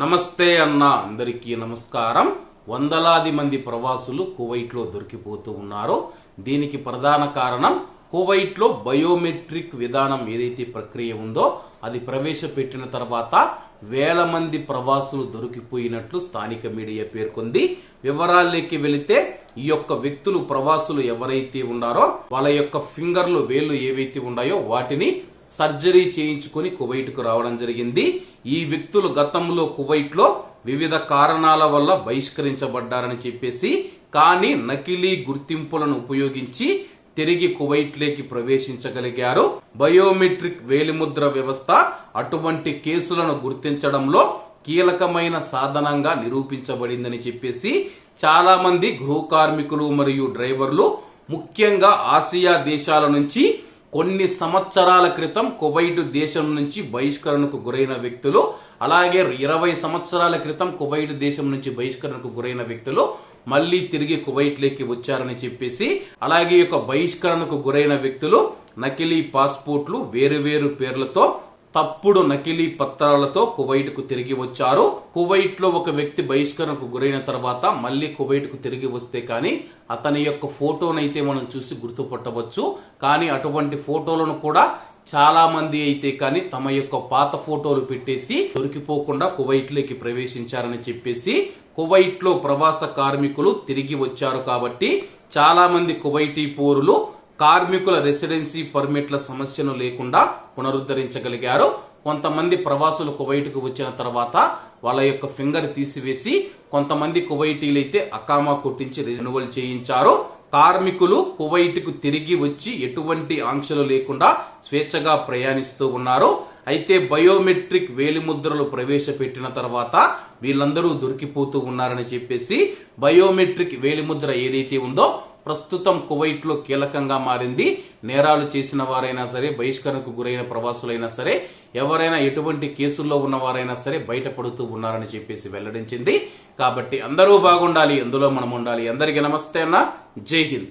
నమస్తే అన్న అందరికీ నమస్కారం. వందలాది మంది ప్రవాసులు కువైట్లో దొరికిపోతూ ఉన్నారు. దీనికి ప్రధాన కారణం కువైట్లో బయోమెట్రిక్ విధానం ఏదైతే ప్రక్రియ ఉందో అది ప్రవేశపెట్టిన తర్వాత వేల మంది ప్రవాసులు దొరికిపోయినట్లు స్థానిక మీడియా పేర్కొంది. వివరాల్లోకి వెళితే ఈ యొక్క వ్యక్తులు ప్రవాసులు ఎవరైతే ఉన్నారో వాళ్ళ యొక్క ఫింగర్లు వేళ్ళు ఏవైతే ఉన్నాయో వాటిని సర్జరీ చేయించుకుని కువైట్కు రావడం జరిగింది. ఈ వ్యక్తులు గతంలో కువైట్లో వివిధ కారణాల వల్ల బహిష్కరించబడ్డారని చెప్పేసి కానీ నకిలీ గుర్తింపులను ఉపయోగించి తిరిగి కువైట్లోకి ప్రవేశించగలిగారు. బయోమెట్రిక్ వేలిముద్ర వ్యవస్థ అటువంటి కేసులను గుర్తించడంలో కీలకమైన సాధనంగా నిరూపించబడిందని చెప్పేసి చాలా మంది గృహ కార్మికులు మరియు డ్రైవర్లు ముఖ్యంగా ఆసియా దేశాల నుంచి కొన్ని సంవత్సరాల క్రితం కువైట్ దేశం నుంచి బహిష్కరణకు గురైన వ్యక్తులు అలాగే ఇరవై సంవత్సరాల క్రితం కువైట్ దేశం నుంచి బహిష్కరణకు గురైన వ్యక్తులు మళ్ళీ తిరిగి కువైట్ లేకి వచ్చారని చెప్పేసి అలాగే యొక్క బహిష్కరణకు గురైన వ్యక్తులు నకిలీ పాస్పోర్ట్లు వేరు వేరు పేర్లతో తప్పుడు నకిలీ పత్రాలతో కువైట్కు తిరిగి వచ్చారు. కువైట్లో ఒక వ్యక్తి బహిష్కరణకు గురైన తర్వాత మళ్ళీ కువైట్కు తిరిగి వస్తే కానీ అతని యొక్క ఫోటోనైతే మనం చూసి గుర్తుపట్టవచ్చు. కానీ అటువంటి ఫోటోలను కూడా చాలా మంది అయితే కానీ తమ యొక్క పాత ఫోటోలు పెట్టేసి దొరికిపోకుండా కువైట్లోకి ప్రవేశించారని చెప్పేసి కువైట్లో ప్రవాస కార్మికులు తిరిగి వచ్చారు కాబట్టి చాలా మంది కువైటీ పౌరులు కార్మికుల రెసిడెన్సీ పర్మిట్ల సమస్యను లేకుండా పునరుద్ధరించగలిగారు. కొంతమంది ప్రవాసులు కువైట్కు వచ్చిన తర్వాత వాళ్ళ యొక్క ఫింగర్ తీసివేసి కొంతమంది కువైటీలైతే అకామా కొట్టించి రెన్యువల్ చేయించారు. కార్మికులు కువైట్కు తిరిగి వచ్చి ఎటువంటి ఆంక్షలు లేకుండా స్వేచ్ఛగా ప్రయాణిస్తూ ఉన్నారు. అయితే బయోమెట్రిక్ వేలిముద్రలు ప్రవేశపెట్టిన తర్వాత వీళ్ళందరూ దొరికిపోతూ ఉన్నారని చెప్పేసి బయోమెట్రిక్ వేలిముద్ర ఏదైతే ఉందో ప్రస్తుతం కువైట్లో కీలకంగా మారింది. నేరాలు చేసిన వారైనా సరే బహిష్కరణకు గురైన ప్రవాసులైనా సరే ఎవరైనా ఎటువంటి కేసుల్లో ఉన్నవారైనా సరే బయటపడుతూ ఉన్నారని చెప్పేసి వెల్లడించింది. కాబట్టి అందరూ బాగుండాలి అందులో మనం ఉండాలి అందరికీ నమస్తే అన్న. జై హింద్.